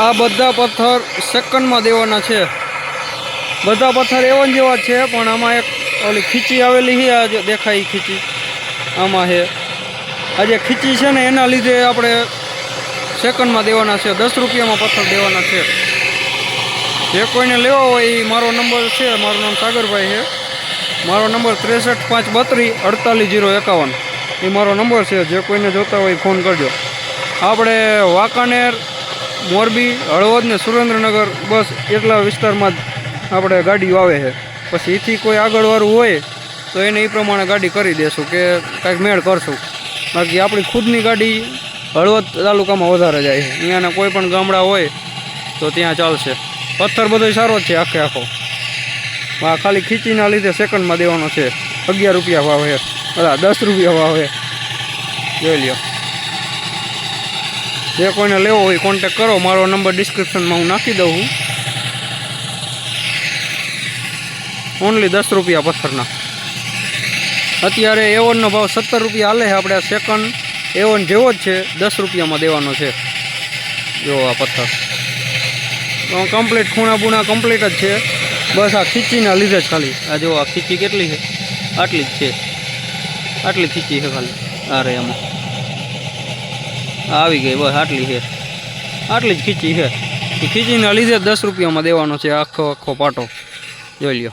આ બધા પથ્થર સેકન્ડમાં દેવાના છે. બધા પથ્થર એવા જેવા છે, પણ આમાં એક ઓલી ખીચી આવેલી છે, આ દેખાય ખીચી. આમાં છે. આ જે ખીચી છે ને, એના લીધે આપણે સેકન્ડમાં દેવાના છે. દસ રૂપિયામાં પથ્થર દેવાના છે. જે કોઈને લેવા હોય એ મારો નંબર છે. મારું નામ સાગરભાઈ છે. મારો નંબર ત્રેસઠ પાંચ બત્રીસ અડતાલીસ જીરો એકાવન. એ મારો નંબર છે. જે કોઈને જોતા હોય ફોન કરજો. આપણે વાંકાનેર મોરબી, હળવદ ને સુરેન્દ્રનગર બસ એટલા વિસ્તારમાં જ આપણે ગાડીઓ આવે છે. પછી એથી કોઈ આગળવાળું હોય, તો એને એ પ્રમાણે ગાડી કરી દેશું કે કાંઈક મેળ કરશું. બાકી આપણી ખુદની ગાડી હળવદ તાલુકામાં વધારે જાય છે. અહીંયાના કોઈ પણ ગામડા હોય, તો ત્યાં ચાલશે. પથ્થર બધો સારો જ છે આખે આખો. આ ખાલી ખીચીના લીધે સેકન્ડમાં દેવાનો છે. અગિયાર રૂપિયા ભાવ છે. અલા, દસ રૂપિયા ભાવ છે. જોઈ લ્યો. જે કોઈને લેવો હોય કોન્ટેક કરો. મારો નંબર ડિસ્ક્રિપ્શનમાં હું નાખી દઉં છું. ઓનલી દસ રૂપિયા પથ્થરના. અત્યારે એવનનો ભાવ સત્તર રૂપિયા હાલે છે. આપણે સેકન્ડ એવન જેવો જ છે. દસ રૂપિયામાં દેવાનો છે. જો આ પથ્થર. કમ્પ્લીટ ખૂણા બૂણા કમ્પ્લીટ જ છે. બસ આ ખીચીના લીધે જ ખાલી. આ જો આ ખીચી કેટલી છે? આટલી જ છે. આટલી ખીચી છે ખાલી. આ રે એમાં આવી ગઈ, બસ આટલી છે. આટલી જ ખીચી છે. એ ખીચીના લીધે દસ રૂપિયામાં દેવાનો છે આખો આખો પાટો. જોઈ લ્યો.